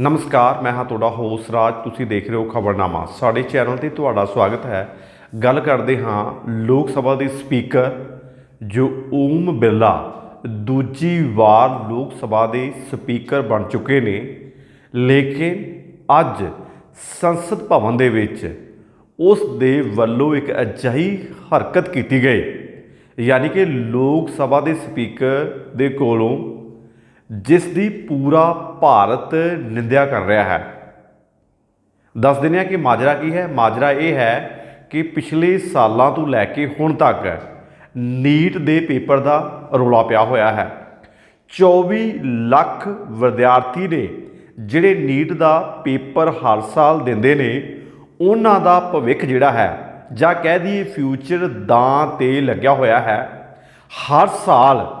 ਨਮਸਕਾਰ, ਮੈਂ ਹਾਂ ਤੁਹਾਡਾ ਹੋਸ ਰਾਜ, ਤੁਸੀਂ ਦੇਖ ਰਹੇ ਹੋ ਖਬਰਨਾਮਾ। ਸਾਡੇ ਚੈਨਲ ਤੇ ਤੁਹਾਡਾ ਸਵਾਗਤ ਹੈ। ਗੱਲ ਕਰਦੇ ਹਾਂ ਲੋਕ ਸਭਾ ਦੇ ਸਪੀਕਰ ਜੋ ਓਮ ਬਿਰਲਾ ਦੂਜੀ ਵਾਰ ਲੋਕ ਸਭਾ ਦੇ ਸਪੀਕਰ ਬਣ ਚੁੱਕੇ ਨੇ। ਲੇਕਿਨ ਅੱਜ ਸੰਸਦ ਭਵਨ ਦੇ ਵਿੱਚ ਉਸ ਦੇ ਵੱਲੋਂ ਇੱਕ ਅਜਿਹੀ ਹਰਕਤ ਕੀਤੀ ਗਈ। ਯਾਨੀ ਕਿ ਲੋਕ ਸਭਾ ਦੇ ਸਪੀਕਰ ਦੇ ਕੋਲੋਂ ਜਿਸ ਦੀ ਪੂਰਾ ਭਾਰਤ ਨਿੰਦਿਆ ਕਰ ਰਿਹਾ ਹੈ। ਦੱਸ ਦਿੰਦੇ ਹਾਂ ਕਿ ਮਾਜਰਾ ਕੀ ਹੈ? ਮਾਜਰਾ ਇਹ ਹੈ ਕਿ ਪਿਛਲੇ ਸਾਲਾਂ ਤੋਂ ਲੈ ਕੇ ਹੁਣ ਤੱਕ ਨੀਟ ਦੇ ਪੇਪਰ ਦਾ ਰੌਲਾ ਪਿਆ ਹੋਇਆ ਹੈ। 24 ਲੱਖ ਵਿਦਿਆਰਥੀ ਨੇ ਜਿਹੜੇ ਨੀਟ ਦਾ ਪੇਪਰ ਹਰ ਸਾਲ ਦਿੰਦੇ ਨੇ, ਉਹਨਾਂ ਦਾ ਭਵਿੱਖ ਜਿਹੜਾ ਹੈ ਜਾਂ ਕਹਿ ਦਈਏ ਫਿਊਚਰ ਦਾਂ ਤੇ ਲੱਗਿਆ ਹੋਇਆ ਹੈ। ਹਰ ਸਾਲ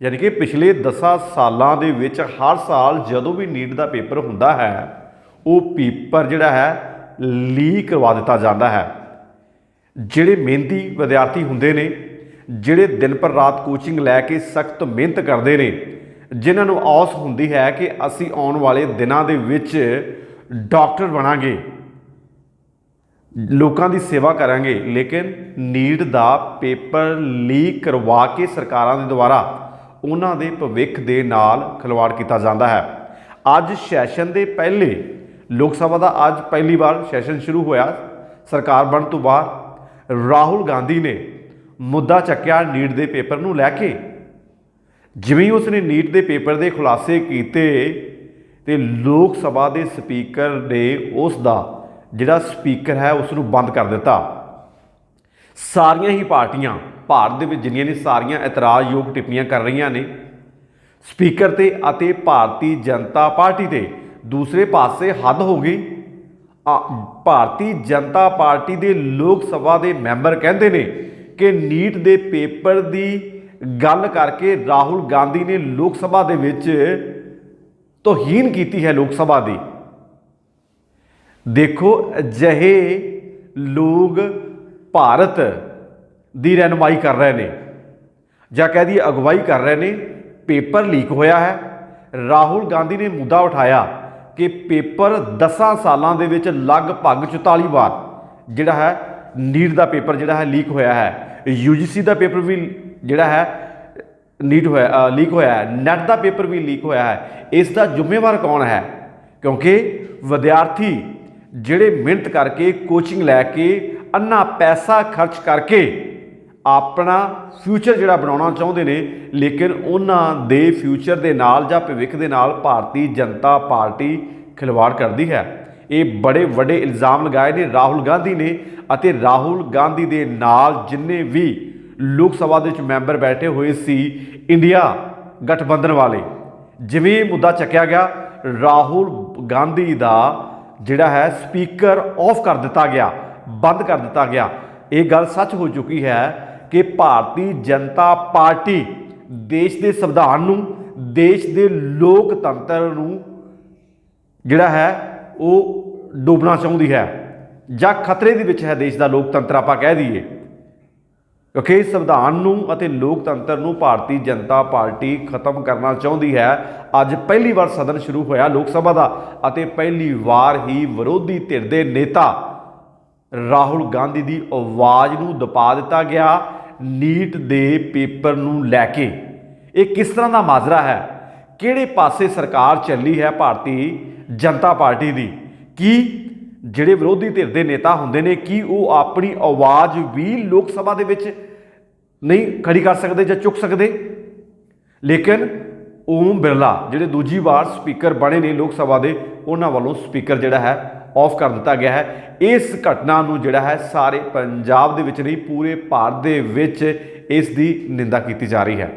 ਯਾਨੀ ਕਿ ਪਿਛਲੇ 10 ਸਾਲਾਂ ਦੇ ਵਿੱਚ ਹਰ ਸਾਲ ਜਦੋਂ ਵੀ ਨੀਟ ਦਾ ਪੇਪਰ ਹੁੰਦਾ ਹੈ, ਉਹ ਪੇਪਰ ਜਿਹੜਾ ਹੈ, ਲੀਕ ਕਰਵਾ ਦਿੱਤਾ ਜਾਂਦਾ ਹੈ। ਜਿਹੜੇ ਮਿਹਨਤੀ ਵਿਦਿਆਰਥੀ ਹੁੰਦੇ ਨੇ, ਜਿਹੜੇ ਦਿਨ ਪਰ ਰਾਤ ਕੋਚਿੰਗ ਲੈ ਕੇ ਸਖਤ ਮਿਹਨਤ ਕਰਦੇ ਨੇ, ਜਿਨ੍ਹਾਂ ਨੂੰ ਆਸ ਹੁੰਦੀ ਹੈ ਕਿ ਅਸੀਂ ਆਉਣ ਵਾਲੇ ਦਿਨਾਂ ਦੇ ਵਿੱਚ ਡਾਕਟਰ ਬਣਾਂਗੇ, ਲੋਕਾਂ ਦੀ ਸੇਵਾ ਕਰਾਂਗੇ, ਲੇਕਿਨ ਨੀਟ ਦਾ ਪੇਪਰ ਲੀਕ ਕਰਵਾ ਕੇ ਸਰਕਾਰਾਂ ਦੇ ਦੁਆਰਾ ਉਹਨਾਂ ਦੇ ਭਵਿੱਖ ਦੇ ਨਾਲ ਖਿਲਵਾੜ ਕੀਤਾ ਜਾਂਦਾ ਹੈ। ਅੱਜ ਸੈਸ਼ਨ ਦੇ ਪਹਿਲੇ ਲੋਕ ਸਭਾ ਦਾ ਅੱਜ ਪਹਿਲੀ ਵਾਰ ਸੈਸ਼ਨ ਸ਼ੁਰੂ ਹੋਇਆ। ਸਰਕਾਰ ਬਣਨ ਤੋਂ ਬਾਅਦ ਰਾਹੁਲ ਗਾਂਧੀ ਨੇ ਮੁੱਦਾ ਚੱਕਿਆ ਨੀਟ ਦੇ ਪੇਪਰ ਨੂੰ ਲੈ ਕੇ। ਜਿਵੇਂ ਉਸ ਨੇ ਨੀਟ ਦੇ ਪੇਪਰ ਦੇ ਖੁਲਾਸੇ ਕੀਤੇ ਤੇ ਲੋਕ ਸਭਾ ਦੇ ਸਪੀਕਰ ਨੇ ਉਸ ਦਾ ਜਿਹੜਾ ਸਪੀਕਰ ਹੈ ਉਸ ਨੂੰ ਬੰਦ ਕਰ ਦਿੱਤਾ। ਸਾਰੀਆਂ ਹੀ ਪਾਰਟੀਆਂ ਭਾਰਤ ਦੇ ਵਿੱਚ ਜਿੰਨੀਆਂ ਨੇ ਸਾਰੀਆਂ ਇਤਰਾਜ਼ਯੋਗ ਟਿੱਪਣੀਆਂ ਕਰ ਰਹੀਆਂ ਨੇ ਸਪੀਕਰ ਤੇ ਅਤੇ ਭਾਰਤੀ ਜਨਤਾ ਪਾਰਟੀ ਤੇ ਦੂਸਰੇ ਪਾਸੇ ਹੱਦ ਹੋ ਗਈ। ਆ, ਭਾਰਤੀ ਜਨਤਾ ਪਾਰਟੀ ਦੇ ਲੋਕ ਸਭਾ ਦੇ ਮੈਂਬਰ ਕਹਿੰਦੇ ਨੇ ਕਿ ਨੀਟ ਦੇ ਪੇਪਰ ਦੀ ਗੱਲ ਕਰਕੇ ਰਾਹੁਲ ਗਾਂਧੀ ਨੇ ਲੋਕ ਸਭਾ ਦੇ ਵਿੱਚ ਤੋਹੀਨ ਕੀਤੀ ਹੈ ਲੋਕ ਸਭਾ ਦੀ। ਦੇਖੋ ਅਜਿਹੇ ਲੋਕ ਭਾਰਤ ਦੀ ਰਹਿਨਮਾਈ ਕਰ ਰਹੇ ਨੇ ਜਾਂ ਕਹਿ ਦਈਏ ਅਗਵਾਈ ਕਰ ਰਹੇ ਨੇ, ਪੇਪਰ ਲੀਕ ਹੋਇਆ ਹੈ। ਰਾਹੁਲ ਗਾਂਧੀ ਨੇ ਮੁੱਦਾ ਉਠਾਇਆ ਕਿ ਪੇਪਰ 10 ਸਾਲਾਂ ਦੇ ਵਿੱਚ ਲਗਭਗ 44 ਵਾਰ ਜਿਹੜਾ ਹੈ, ਨੀਟ ਦਾ ਪੇਪਰ ਜਿਹੜਾ ਹੈ ਲੀਕ ਹੋਇਆ ਹੈ। ਯੂਜੀਸੀ ਦਾ ਪੇਪਰ ਵੀ ਜਿਹੜਾ ਹੈ, ਨੀਟ ਹੋਇਆ ਲੀਕ ਹੋਇਆ ਹੈ। ਨੈਟ ਦਾ ਪੇਪਰ ਵੀ ਲੀਕ ਹੋਇਆ ਹੈ। ਇਸ ਦਾ ਜ਼ਿੰਮੇਵਾਰ ਕੌਣ ਹੈ? ਕਿਉਂਕਿ ਵਿਦਿਆਰਥੀ ਜਿਹੜੇ ਮਿਹਨਤ ਕਰਕੇ ਕੋਚਿੰਗ ਲੈ ਕੇ ਅੰਨਾ ਪੈਸਾ ਖਰਚ ਕਰਕੇ ਆਪਣਾ ਫਿਊਚਰ ਜਿਹੜਾ ਬਣਾਉਣਾ ਚਾਹੁੰਦੇ ਨੇ, ਲੇਕਿਨ ਉਹਨਾਂ ਦੇ ਫਿਊਚਰ ਦੇ ਨਾਲ ਜਾਂ ਭਵਿੱਖ ਦੇ ਨਾਲ ਭਾਰਤੀ ਜਨਤਾ ਪਾਰਟੀ ਖਿਲਵਾੜ ਕਰਦੀ ਹੈ। ਇਹ ਬੜੇ ਵੱਡੇ ਇਲਜ਼ਾਮ ਲਗਾਏ ਨੇ ਰਾਹੁਲ ਗਾਂਧੀ ਨੇ ਅਤੇ ਰਾਹੁਲ ਗਾਂਧੀ ਦੇ ਨਾਲ ਜਿੰਨੇ ਵੀ ਲੋਕ ਸਭਾ ਦੇ ਵਿੱਚ ਮੈਂਬਰ ਬੈਠੇ ਹੋਏ ਸੀ, ਇੰਡੀਆ ਗਠਬੰਧਨ ਵਾਲੇ, ਜਿਵੇਂ ਮੁੱਦਾ ਚੱਕਿਆ ਗਿਆ, ਰਾਹੁਲ ਗਾਂਧੀ ਦਾ ਜਿਹੜਾ ਹੈ ਸਪੀਕਰ ਆਫ ਕਰ ਦਿੱਤਾ ਗਿਆ। ਬੰਦ ਕਰ ਦਿੱਤਾ ਗਿਆ। ਇਹ ਗੱਲ ਸੱਚ ਹੋ ਚੁੱਕੀ ਹੈ ਕਿ ਭਾਰਤੀ ਜਨਤਾ ਪਾਰਟੀ ਦੇਸ਼ ਦੇ ਸੰਵਿਧਾਨ ਨੂੰ, ਦੇਸ਼ ਦੇ ਲੋਕਤੰਤਰ ਨੂੰ ਜਿਹੜਾ ਹੈ, ਉਹ ਡੋਬਣਾ ਚਾਹੁੰਦੀ ਹੈ। ਜਾਂ ਖਤਰੇ ਦੇ ਵਿੱਚ ਹੈ ਦੇਸ਼ ਦਾ ਲੋਕਤੰਤਰ, ਆਪਾਂ ਕਹਿ ਦਈਏ। ਕਿਉਂਕਿ ਸੰਵਿਧਾਨ ਨੂੰ ਅਤੇ ਲੋਕਤੰਤਰ ਨੂੰ ਭਾਰਤੀ ਜਨਤਾ ਪਾਰਟੀ ਖਤਮ ਕਰਨਾ ਚਾਹੁੰਦੀ ਹੈ। ਅੱਜ ਪਹਿਲੀ ਵਾਰ ਸਦਨ ਸ਼ੁਰੂ ਹੋਇਆ ਲੋਕ ਸਭਾ ਦਾ ਅਤੇ ਪਹਿਲੀ ਵਾਰ ਹੀ ਵਿਰੋਧੀ ਧਿਰ ਦੇ ਨੇਤਾ ਰਾਹੁਲ ਗਾਂਧੀ ਦੀ ਆਵਾਜ਼ ਨੂੰ ਦਬਾ ਦਿੱਤਾ ਗਿਆ। ਨੀਟ ਦੇ ਪੇਪਰ ਨੂੰ ਲੈ ਕੇ। ਇਹ ਕਿਸ ਤਰ੍ਹਾਂ ਦਾ ਮਾਜਰਾ ਹੈ? ਕਿਹੜੇ ਪਾਸੇ ਸਰਕਾਰ ਚੱਲੀ ਹੈ ਭਾਰਤੀ ਜਨਤਾ ਪਾਰਟੀ ਦੀ? ਕੀ ਜਿਹੜੇ ਵਿਰੋਧੀ ਧਿਰ ਦੇ ਨੇਤਾ ਹੁੰਦੇ ਨੇ, ਕੀ ਉਹ ਆਪਣੀ ਆਵਾਜ਼ ਵੀ ਲੋਕ ਸਭਾ ਦੇ ਵਿੱਚ ਨਹੀਂ ਖੜੀ ਕਰ ਸਕਦੇ ਜਾਂ ਚੁੱਕ ਸਕਦੇ? ਲੇਕਿਨ ਓਮ ਬਿਰਲਾ, ਜਿਹੜੇ ਦੂਜੀ ਵਾਰ ਸਪੀਕਰ ਬਣੇ ਨੇ ਲੋਕ ਸਭਾ ਦੇ, ਉਹਨਾਂ ਵੱਲੋਂ ਸਪੀਕਰ ਜਿਹੜਾ ਹੈ ਆਫ ਕਰ ਦਿੱਤਾ ਗਿਆ ਹੈ। ਇਸ ਘਟਨਾ ਨੂੰ ਜਿਹੜਾ ਹੈ ਸਾਰੇ ਪੰਜਾਬ ਦੇ ਵਿੱਚ ਨਹੀਂ, ਪੂਰੇ ਭਾਰਤ ਦੇ ਵਿੱਚ ਇਸ ਦੀ ਨਿੰਦਾ ਕੀਤੀ ਜਾ ਰਹੀ ਹੈ।